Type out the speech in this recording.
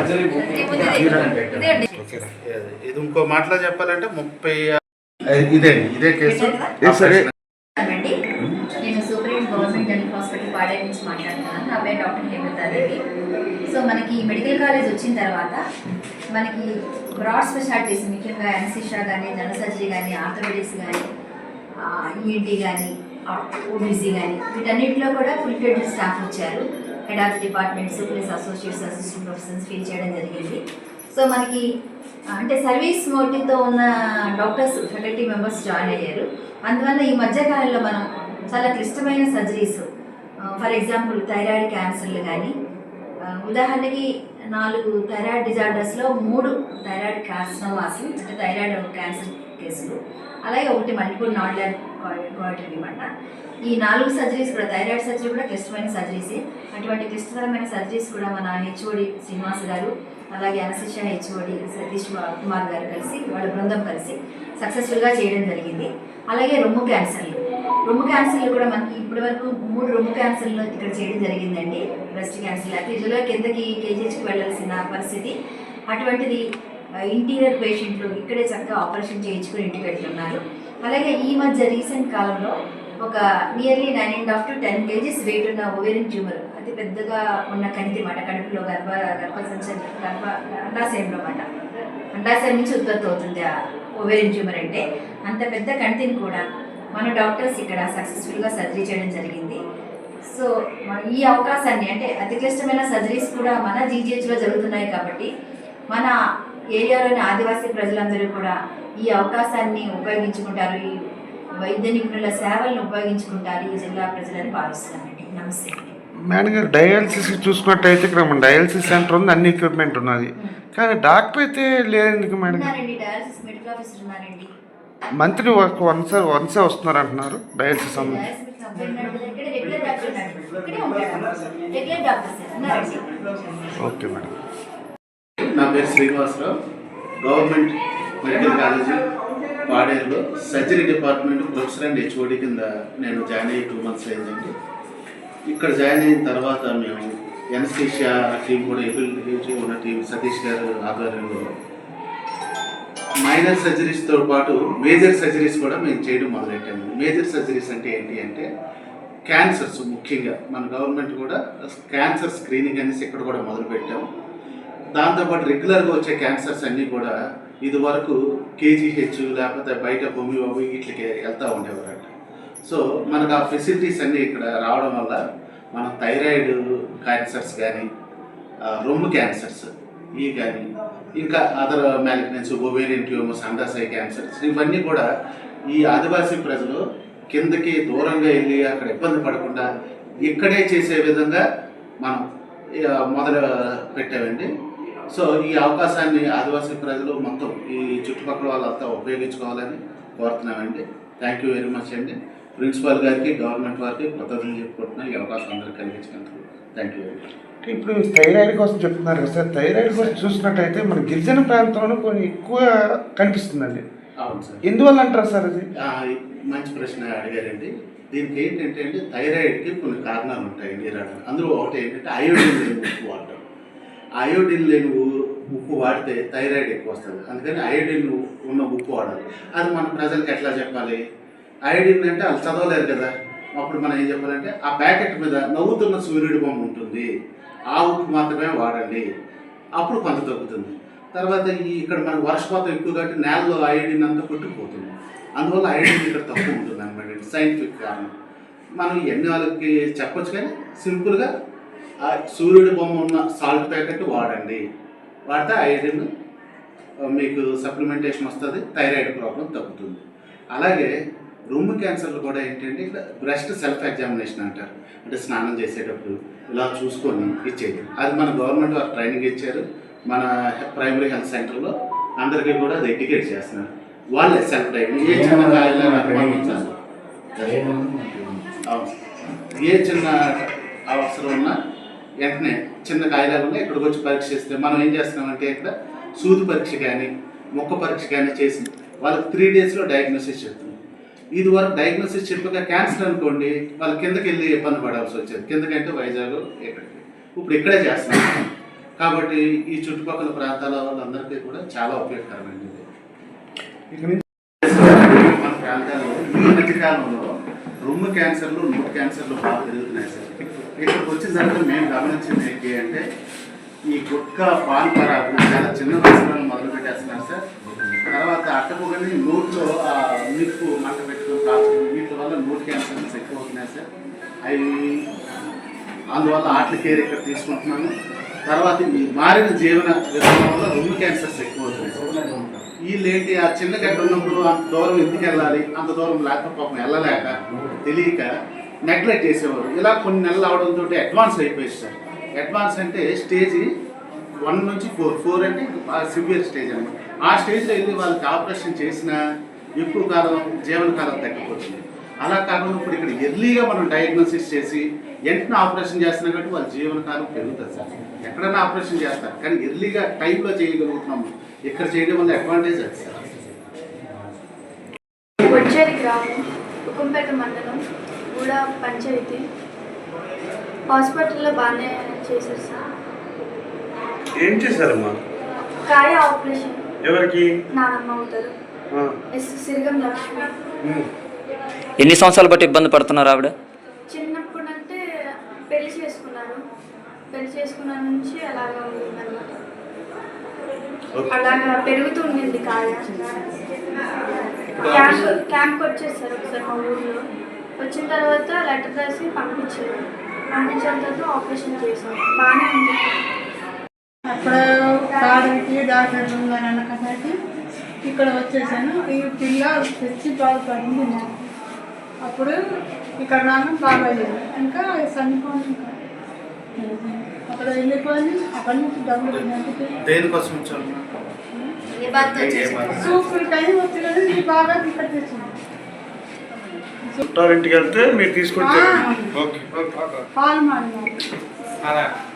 ఇదే ఇంకో మాటలో చెప్పాలంటే ముప్పై ఇదే ఇదే కేసు. సరే. అండి నేను సూపరింట్ గవర్నమెంట్ హాస్పిటల్ నుంచి మాట్లాడుతున్నాను. నా పేరు డాక్టర్ సో మనకి మెడికల్ కాలేజ్ వచ్చిన తర్వాత మనకి బ్రాడ్ స్పెషాలిటీస్ ముఖ్యంగా ఎన్సిషా కానీ జనరల్ సర్జరీ కానీ ఆర్థోపెడిక్స్ కానీ ఈఎన్టీ కానీ ఓబీసీ కానీ వీటన్నిటిలో కూడా ఫుల్ ఫ్లెడ్ స్టాఫ్ వచ్చారు. Head of departments plus associates assistant professors fill చేయడం జరిగింది. సో మనకి అంటే సర్వీస్ మోటివ్తో ఉన్న డాక్టర్స్ ఫ్యాకల్టీ మెంబర్స్ జాయిన్ అయ్యారు. అందువల్ల ఈ మధ్యకాలంలో మనం చాలా క్లిష్టమైన సర్జరీస్ ఫర్ ఎగ్జాంపుల్ థైరాయిడ్ క్యాన్సర్లు కానీ ఉదాహరణకి నాలుగు థైరాయిడ్ డిజార్డర్స్లో మూడు థైరాయిడ్ కార్సినోమాస్ అంటే థైరాయిడ్ క్యాన్సర్ కేసులు. అలాగే ఒకటి మల్టిపుల్ నాడ్లర్ క్వాలిటీ అనమాట ఈ నాలుగు సర్జరీస్ కూడా థైరాయిడ్ సర్జరీ కూడా క్లిష్టమైన సర్జరీసే. అటువంటి క్లిష్టతరమైన సర్జరీస్ కూడా మన హెచ్ఓడి శ్రీనివాస్ గారు అలాగే అనశిష హెచ్ఓడి సతీష్ కుమార్ గారు కలిసి వాళ్ళ బృందం కలిసి సక్సెస్ఫుల్గా చేయడం జరిగింది. అలాగే రొమ్ము క్యాన్సర్లు. రొమ్ము క్యాన్సర్లు కూడా మనకి ఇప్పటి వరకు మూడు రొమ్ము క్యాన్సర్లు ఇక్కడ చేయడం జరిగిందండి. Breast cancer. యూజువల్గా కిందకి కేజీహెచ్కి వెళ్ళాల్సిన పరిస్థితి. అటువంటిది ఇంటీరియర్ పేషెంట్లు ఇక్కడే చక్కగా ఆపరేషన్ చేయించుకుని ఇంటికి వెళ్తున్నారు. అలాగే ఈ మధ్య రీసెంట్ కాలంలో ఒక nearly nine and half to ten kgs weight ఉన్న ఓవేరియన్ ట్యూమర్ అతి పెద్దగా ఉన్న కణితి మాట కడుపులో గర్భ గర్భసంచ గర్భ అండాశయంలో మాట. అండాశయం నుంచి ఉత్పత్తి అవుతుంది ఆ ఓవేరియన్ ట్యూమర్ అంటే అంత పెద్ద కణితిని కూడా మన డాక్టర్స్ ఇక్కడ సక్సెస్ఫుల్గా సర్జరీ చేయడం జరిగింది. సో ఈ అవకాశాన్ని అంటే అతి క్లిష్టమైన సర్జరీస్ కూడా మన జీజీహెచ్లో జరుగుతున్నాయి కాబట్టి మన ఏరియాలోని ఆదివాసీ ప్రజలందరూ కూడా ఈ అవకాశాన్ని ఉపయోగించుకుంటారు ఈ వైద్య నిపుణుల సేవలను ఉపయోగించుకుంటారు ఈ జిల్లా ప్రజలని భావిస్తున్నానండి నమస్తే. మేడం గారు డయాలసిస్ చూసుకున్నట్టయితే ఇక్కడ మన డయాలసిస్ సెంటర్ ఉంది అన్ని ఎక్విప్మెంట్ ఉన్నది. కానీ డాక్టర్ అయితే లేదు మేడం గారు? ఉన్నారండి డయాలసిస్ మెడికల్ ఆఫీసర్ ఉన్నారండి. మంత్లీ ఒక వన్స్ వన్సే వస్తున్నారు అంటున్నారు డయాలసిస్ ఓకే మేడం. పేరు Srinivasarao. Government medical college పాడేరులో surgery department professor and HOD కింద నేను జాయిన్ అయ్యి టూ మంత్స్ అయిందండి. ఇక్కడ జాయిన్ అయిన తర్వాత మేము ఎనస్థీషియా టీం కూడా ఎబిలిటీ ఉన్న టీం సతీష్ గారు ఆధ్వర్యంలో మైనర్ సర్జరీస్తో పాటు మేజర్ సర్జరీస్ కూడా మేము చేయడం మొదలెట్టాము. మేజర్ సర్జరీస్ అంటే ఏంటి అంటే క్యాన్సర్స్ ముఖ్యంగా మన గవర్నమెంట్ కూడా క్యాన్సర్ స్క్రీనింగ్ అనేసి ఇక్కడ కూడా మొదలుపెట్టాము. దాంతోపాటు రెగ్యులర్గా వచ్చే క్యాన్సర్స్ అన్నీ కూడా ఇది వరకు కేజీహెచ్ లేకపోతే బయట భూమి బాబు వీటికి వెళ్తూ ఉండేవారంట. సో మనకు ఆ ఫెసిలిటీస్ అన్నీ ఇక్కడ రావడం వల్ల మన థైరాయిడ్ క్యాన్సర్స్ కానీ రొమ్ము క్యాన్సర్స్ ఈ కానీ ఇంకా అదర్ మ్యాలిగ్నెన్స్ ఓవేరియన్ ట్యూమర్స్ అండాశయ క్యాన్సర్స్ ఇవన్నీ కూడా ఈ ఆదివాసీ ప్రజలు కిందకి దూరంగా వెళ్ళి అక్కడ ఇబ్బంది పడకుండా ఇక్కడే చేసే విధంగా మనం మొదలు పెట్టామండి. సో ఈ అవకాశాన్ని ఆదివాసీ ప్రజలు మొత్తం ఈ చుట్టుపక్కల వాళ్ళంతా ఉపయోగించుకోవాలని కోరుతున్నామండి థ్యాంక్ యూ వెరీ మచ్ అండి. ప్రిన్సిపాల్ గారికి గవర్నమెంట్ వారికి కృతజ్ఞతలు చెప్పుకుంటున్నాం ఈ అవకాశం అందరికీ కలిగించినందుకు థ్యాంక్ యూ వెరీ మచ్ ఇప్పుడు థైరాయిడ్ కోసం చెప్తున్నారు కదా సార్. థైరాయిడ్ కోసం చూసినట్టయితే మన గిరిజన ప్రాంతంలో కొన్ని ఎక్కువ కనిపిస్తుందండి. అవును సార్ ఎందువల్ల అంటారు సార్ అది? మంచి ప్రశ్న అడిగారండి. దీనికి ఏంటంటే అండి థైరాయిడ్కి కొన్ని కారణాలు ఉంటాయండి అందులో ఒకటి ఏంటంటే అయోడిన్ వాడటం అయోడిన్ లేని ఉప్పు వాడితే థైరాయిడ్ ఎక్కువ వస్తుంది. అందుకని అయోడిన్ ఉన్న ఉప్పు వాడాలి. అది మన ప్రజలకు ఎట్లా చెప్పాలి? అయోడిన్ అంటే వాళ్ళు చదవలేరు కదా. అప్పుడు మనం ఏం చెప్పాలంటే ఆ ప్యాకెట్ మీద నవ్వుతున్న సూర్యుడి బొమ్మ ఉంటుంది. ఆ ఉప్పు మాత్రమే వాడండి. అప్పుడు కొంత తగ్గుతుంది. తర్వాత ఈ ఇక్కడ మనకు వర్షపాతం ఎక్కువ కాబట్టి నేలలో అయోడిన్ అంతా కొట్టుకుపోతుంది. అందువల్ల అయోడిన్ ఇక్కడ తక్కువ ఉంటుంది అనమాట సైంటిఫిక్ కారణం. మనం ఎన్ని వాళ్ళకి చెప్పొచ్చు కానీ సింపుల్గా ఆ సూర్యుడి బొమ్మ ఉన్న సాల్ట్ ప్యాకెట్ వాడండి. వాడితే ఆ, మీకు సప్లిమెంటేషన్ వస్తుంది థైరాయిడ్ ప్రాబ్లం తగ్గుతుంది. అలాగే రొమ్ము క్యాన్సర్లు కూడా ఏంటంటే ఇక్కడ బ్రెస్ట్ సెల్ఫ్ ఎగ్జామినేషన్ అంటారు. అంటే స్నానం చేసేటప్పుడు ఇలా చూసుకొని ఇచ్చేది. అది మన గవర్నమెంట్ వారు ట్రైనింగ్ ఇచ్చారు. మన ప్రైమరీ హెల్త్ సెంటర్లో అందరికీ కూడా అది ఎడ్యుకేట్ చేస్తున్నారు. వాళ్ళే సెల్ఫ్ ట్రైనింగ్ ఏ చిన్న అవును. ఏ చిన్న అవసరం ఉన్నా వెంటనే చిన్న ఉన్నా ఇక్కడికి వచ్చి పరీక్ష చేస్తే మనం ఏం చేస్తున్నామంటే ఇక్కడ సూది పరీక్ష కానీ మొక్క పరీక్ష కానీ చేసి వాళ్ళకి త్రీ డేస్లో డయాగ్నోసిస్ చెప్తున్నాం. ఇది వరకు డయాగ్నోసిస్ చెప్పాక క్యాన్సర్ అనుకోండి వాళ్ళు కిందకి వెళ్ళి ఇబ్బంది పడాల్సి వచ్చేది. కిందకంటే వైజాగ్ ఇక్కడికి ఇప్పుడు ఇక్కడే చేస్తున్నాం. కాబట్టి ఈ చుట్టుపక్కల ప్రాంతాల వాళ్ళందరికీ కూడా చాలా ఉపయోగకరమైనది ఇక నుంచి మన ప్రాంతాల్లో ఈ మధ్యకాలంలో రొమ్ము క్యాన్సర్లు నోట్ క్యాన్సర్లు బాగా పెరుగుతున్నాయి సార్. ఇక్కడికి వచ్చిన తర్వాత మేము గమనించింది ఏంటి అంటే ఈ గుట్క పాన్ పరాకు చాలా చిన్న వయసులో మొదలు పెట్టేస్తున్నారు సార్. తర్వాత అట్టపుగని నోట్లో ఆ నిప్పు మంట పెట్టుకుని కాల్చడం వీటి వల్ల నోట్ క్యాన్సర్స్ ఎక్కువ అవుతున్నాయి సార్. అవి అందువల్ల ఆటల కేర్ ఇక్కడ తీసుకుంటున్నాను. తర్వాత ఈ మారిన జీవన విధానం వల్ల రొమ్ము క్యాన్సర్స్ ఎక్కువ అవుతున్నాయి సార్. వీళ్ళేంటి ఆ చిన్న గడ్డ ఉన్నప్పుడు అంత దూరం ఎందుకు వెళ్ళాలి అంత దూరం లేకపోతే పాపం వెళ్ళలేక తెలియక నెగ్లెక్ట్ చేసేవారు. ఇలా కొన్ని నెలలు అవడంతో అడ్వాన్స్ అయిపోయింది సార్. అడ్వాన్స్ అంటే స్టేజ్ వన్ నుంచి ఫోర్ ఫోర్ అంటే సివియర్ స్టేజ్ అనమాట ఆ స్టేజ్లో వెళ్ళి వాళ్ళకి ఆపరేషన్ చేసినా ఎక్కువ కాలం జీవనకాలం తగ్గిపోతుంది. అలా కాకుండా ఇప్పుడు ఇక్కడ ఎర్లీగా మనం డయాగ్నోసిస్ చేసి వెంటనే ఆపరేషన్ చేస్తున్నా కాబట్టి వాళ్ళ జీవనకాలం పెరుగుతుంది సార్. ఎక్కడైనా ఆపరేషన్ చేస్తారు. కానీ ఎర్లీగా టైంలో చేయగలుగుతున్నాము ఇక్కడ చేయడం వల్ల అడ్వాంటేజ్ అది సార్. గ్రామం మండలం కూడా పంచాయతీ హాస్పిటల్లో బాగానే చేశారు సార్. ఏం చేశారమ్మా? కాయ ఆపరేషన్. ఎవరికి? నానమ్మ అవుతారు. ఎస్ సిరిగం లక్ష్మి. ఎన్ని సంవత్సరాలు బట్టి ఇబ్బంది పడుతున్నారు ఆవిడ? చిన్నప్పుడు అంటే పెళ్ళి చేసుకున్నారు. పెళ్ళి చేసుకున్న నుంచి అలాగా ఉండిందన్నమాట అలాగా పెరుగుతూ ఉండింది కాయ. క్యాంప్ క్యాంప్కి వచ్చేసారు ఒకసారి మా ఊర్లో. వచ్చిన తర్వాత లెటర్ రాసి పంపించారు. పంపించిన తర్వాత ఆపరేషన్ చేసాం బాగానే ఉంది. కాడికి డాక్టర్ ఉందని ఇక్కడ వచ్చేసాను. ఈ పిల్ల తెచ్చి బాధపడింది నాకు. అప్పుడు ఇక్కడ రాను బాగాలేదు. ఇంకా చనిపోయింది అక్కడ వెళ్ళిపోయి అక్కడి నుంచి డబ్బులు దేనికోసం వచ్చాము ఏ బాధతో వచ్చేసారు సూపర్ టైం వచ్చినది నీ బాగా ఇక్కడ తెచ్చింది. చుట్టాలింటికి వెళ్తే మీరు తీసుకొచ్చారు ఆ. ఓకే మాడినారు